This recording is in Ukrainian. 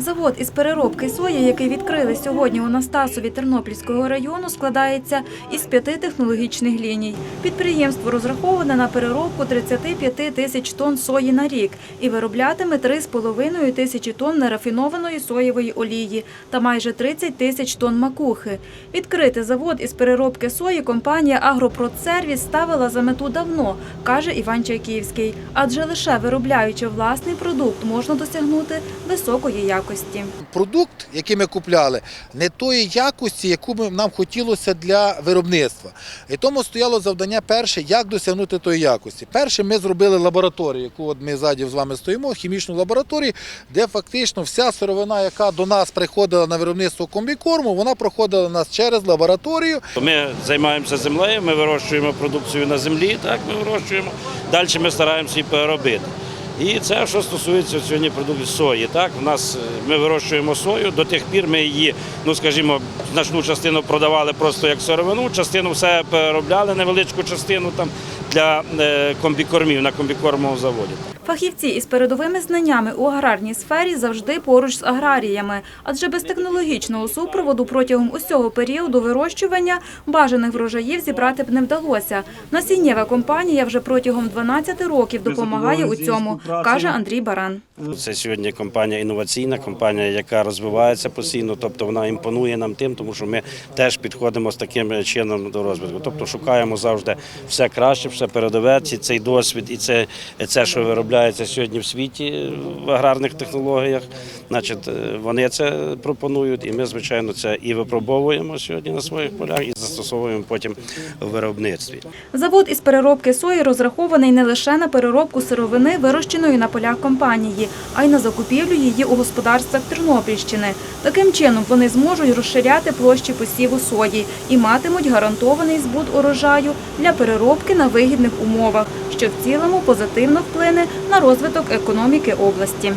Завод із переробки сої, який відкрили сьогодні у Настасові Тернопільського району, складається із п'яти технологічних ліній. Підприємство розраховане на переробку 35 тисяч тонн сої на рік і вироблятиме 3,5 тисячі тонн нерафінованої соєвої олії та майже 30 тисяч тонн макухи. Відкрити завод із переробки сої компанія «Агропродсервіс» ставила за мету давно, каже Іван Чайківський. Адже лише виробляючи власний продукт можна досягнути високої якості. Продукт, який ми купляли, не тої якості, яку нам хотілося для виробництва. І тому стояло завдання перше, як досягнути тої якості. Перше, ми зробили лабораторію, яку от ми ззаді з вами стоїмо, хімічну лабораторію, де фактично вся сировина, яка до нас приходила на виробництво комбікорму, вона проходила нас через лабораторію. Ми займаємося землею, ми вирощуємо продукцію на землі, так ми вирощуємо. Далі ми стараємося її переробити. І це що стосується сьогодні продуктів сої. Так, в нас е, ми вирощуємо сою. До тих пір ми її, ну скажімо, значну частину продавали просто як сировину, частину все переробляли, невеличку частину там для е, комбікормів на комбікормовому заводі. Фахівці із передовими знаннями у аграрній сфері завжди поруч з аграріями, адже без технологічного супроводу протягом усього періоду вирощування бажаних врожаїв зібрати б не вдалося. Насіннєва компанія вже протягом 12 років допомагає у цьому, каже Андрій Баран. Це сьогодні компанія інноваційна, компанія, яка розвивається постійно, тобто вона імпонує нам тим, тому що ми теж підходимо з таким чином до розвитку. Тобто шукаємо завжди все краще, все передове, ці- цей досвід і це, це, що виробляється сьогодні в світі в аграрних технологіях. Значить, е, вони це пропонують, і ми, звичайно, це і випробовуємо сьогодні на своїх полях, і застосовуємо потім у виробництві. Завод із переробки сої розрахований не лише на переробку сировини, вирощеної на полях компанії, а й на закупівлю її у господарствах Тернопільщини. Таким чином вони зможуть розширяти площі посіву сої і матимуть гарантований збут урожаю для переробки на вигідних умовах, що в цілому позитивно вплине на розвиток економіки області.